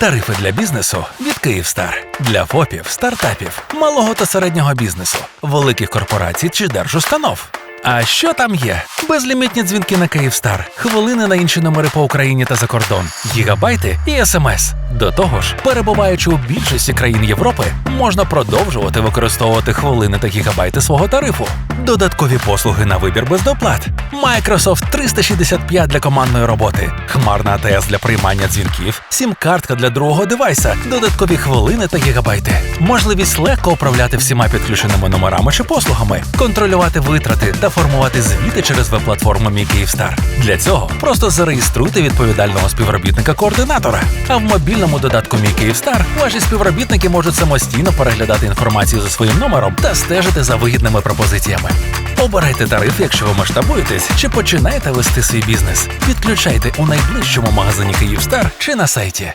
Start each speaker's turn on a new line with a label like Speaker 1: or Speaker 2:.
Speaker 1: Тарифи для бізнесу від Київстар для ФОПів, стартапів, малого та середнього бізнесу, великих корпорацій чи держустанов. А що там є? Безлімітні дзвінки на Київстар, хвилини на інші номери по Україні та за кордон, гігабайти і смс. До того ж, перебуваючи у більшості країн Європи, можна продовжувати використовувати хвилини та гігабайти свого тарифу. Додаткові послуги на вибір без доплат. Microsoft 365 для командної роботи, хмарна АТС для приймання дзвінків, сім-картка для другого девайса, додаткові хвилини та гігабайти. Можливість легко управляти всіма підключеними номерами чи послугами, контролювати витрати та формувати звіти через веб-платформу Мій Київстар. Для цього просто зареєструйте відповідального співробітника-координатора. А в мобільному додатку Мій Київстар ваші співробітники можуть самостійно переглядати інформацію за своїм номером та стежити за вигідними пропозиціями. Обирайте тариф, якщо ви масштабуєтесь чи починаєте вести свій бізнес. Підключайте у найближчому магазині Київстар чи на сайті.